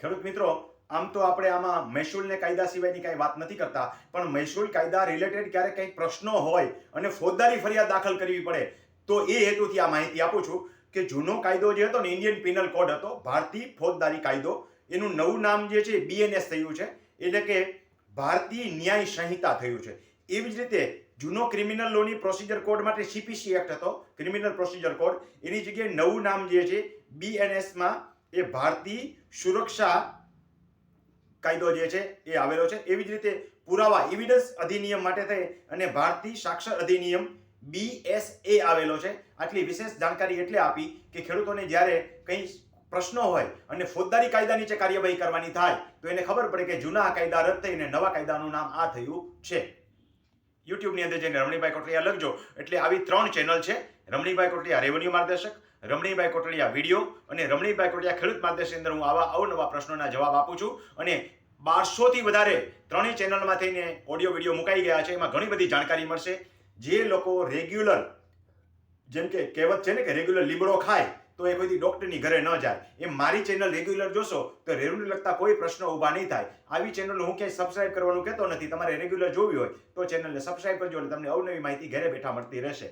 ખેડૂત મિત્રો, આમ તો આપણે આમાં મહેસૂલને કાયદા સિવાયની કાંઈ વાત નથી કરતા, પણ મહેસૂલ કાયદા રિલેટેડ ક્યારેક કંઈક પ્રશ્નો હોય અને ફોજદારી ફરિયાદ દાખલ કરવી પડે, તો એ હેતુથી આ માહિતી આપું છું કે જૂનો કાયદો જે હતો ને ઇન્ડિયન પિનલ કોડ હતો, ભારતીય ફોજદારી કાયદો, એનું નવું નામ જે છે બીએનએસ થયું છે, એટલે કે ભારતીય ન્યાય સંહિતા થયું છે. એવી જ રીતે જૂનો ક્રિમિનલ લોની પ્રોસિજર કોડ માટે સીપીસી એક્ટ હતો ક્રિમિનલ પ્રોસિજર કોડ એની જગ્યાએ નવું નામ જે છે બીએનએસમાં એ ભારતીય સુરક્ષા કાયદો જે છે એ આવેલો છે. એવી જ રીતે પુરાવા એવિડન્સ અધિનિયમ માટે થઈ અને ભારતીય સાક્ષર અધિનિયમ બીએસએ આવેલો છે. આટલી વિશેષ જાણકારી એટલે આપી કે ખેડૂતોને જ્યારે કંઈ પ્રશ્નો હોય અને ફોજદારી કાયદા નીચે કાર્યવાહી કરવાની થાય, તો એને ખબર પડે કે જૂના કાયદા રદ થઈને નવા કાયદાનું નામ આ થયું છે. યુટ્યુબની અંદર જઈને રમણીભાઈ કોટલિયા લખજો. એટલે આવી ત્રણ ચેનલ છે. રમણીભાઈ કોટલિયા રેવન્યુ માર્ગદર્શક, રમણીભાઈ કોટલિયા વીડિયો અને રમણીભાઈ કોટડિયા ખેડૂત માર્ગદર્શક અંદર હું આવા અવનવા પ્રશ્નોના જવાબ આપું છું. અને બારસોથી વધારે ત્રણેય ચેનલમાં થઈને ઓડિયો વીડિયો મુકાઈ ગયા છે. એમાં ઘણી બધી જાણકારી મળશે. જે લોકો રેગ્યુલર જેમ કે કહેવત છે ને કે રેગ્યુલર લીમડો ખાય તો એ કોઈથી ડોક્ટરની ઘરે ન જાય. એમ મારી ચેનલ રેગ્યુલર જોશો તો રેવન્યુ લગતા કોઈ પ્રશ્નો ઊભા નહીં થાય. આવી ચેનલ હું ક્યાંય સબસ્ક્રાઇબ કરવાનું કહેતો નથી. તમારે રેગ્યુલર જોવી હોય તો ચેનલને સબસ્ક્રાઇબ કરજો એટલે તમને અવનવી માહિતી ઘરે બેઠા મળતી રહેશે.